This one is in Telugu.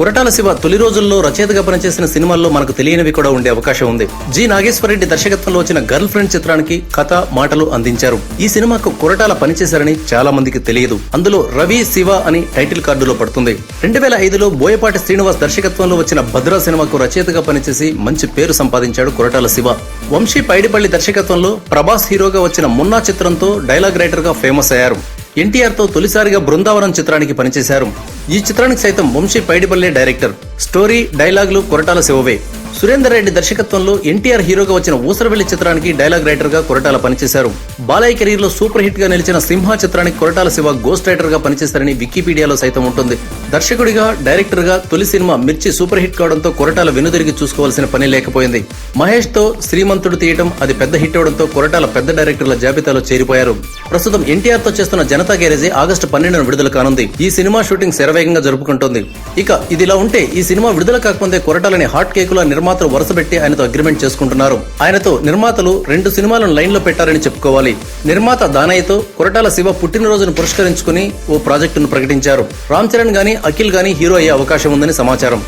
కొరటాల శివ తొలి రోజుల్లో రచయితగా పనిచేసిన సినిమాల్లో మనకు తెలియనివి కూడా ఉండే అవకాశం ఉంది. జి. నాగేశ్వరరెడ్డి దర్శకత్వంలో వచ్చిన గర్ల్ ఫ్రెండ్ చిత్రానికి కథ మాటలు అందించారు. ఈ సినిమాకు కొరటాల పనిచేశారని చాలా మందికి తెలియదు. అందులో రవి శివ అని టైటిల్ కార్డులో పడుతుంది. రెండు వేల ఐదులో బోయపాటి శ్రీనివాస్ దర్శకత్వంలో వచ్చిన భద్ర సినిమాకు రచయితగా పనిచేసి మంచి పేరు సంపాదించాడు కొరటాల శివ. వంశీ పైడిపల్లి దర్శకత్వంలో ప్రభాస్ హీరోగా వచ్చిన మున్నా చిత్రంతో డైలాగ్ రైటర్గా ఫేమస్ అయ్యారు. ఎన్టీఆర్తో తొలిసారిగా బృందావనం చిత్రానికి పనిచేశారు. ఈ చిత్రానికి సైతం వంశీ పైడిపల్లె డైరెక్టర్. స్టోరీ డైలాగులు కొరటాల శివవే. సురేందర్ రెడ్డి దర్శకత్వంలో ఎన్టీఆర్ హీరోగా వచ్చిన ఊసరవెల్లి చిత్రానికి డైలాగ్ రైటర్గా కొరటాల పనిచేశారు. బాలయ్య కెరీర్లో సూపర్ హిట్గా నిలిచిన సింహ చిత్రానికి కొరటాల శివ గోస్ట్ రైటర్గా పనిచేశారని వికీపీడియాలో సైతం ఉంటుంది. దర్శకుడిగా డైరెక్టర్గా తొలి సినిమా మిర్చి సూపర్ హిట్ కావడంతో కొరటాల వెనుదిరిగి చూసుకోవాల్సిన పని లేకపోయింది. మహేష్తో శ్రీమంతుడు తీయటం అది పెద్ద హిట్ అవడంతో కొరటాల పెద్ద డైరెక్టర్ల జాబితాలో చేరిపోయారు. ప్రస్తుతం ఎన్టీఆర్తో చేస్తున్న జనతా గ్యారేజీ ఆగస్టు పన్నెండున విడుదల కానుంది. ఈ సినిమా షూటింగ్ శరవేగంగా జరుపుకుంటోంది. ఇక ఇదిలా ఉంటే ఈ సినిమా విడుదల కాకముందే కొరటాలని హాట్ కేకుల నిర్మాతలు వరుసపెట్టి ఆయనతో అగ్రిమెంట్ చేసుకుంటున్నారు. ఆయనతో నిర్మాతలు రెండు సినిమాలను లైన్లో పెట్టారని చెప్పుకోవాలి. నిర్మాత దానయ్యతో కొరటాల శివ పుట్టినరోజును పురస్కరించుకుని ఓ ప్రాజెక్టును ప్రకటించారు. రామ్ చరణ్ గాని అఖిల్ గాని హీరో అయ్యే అవకాశం ఉందని సమాచారం.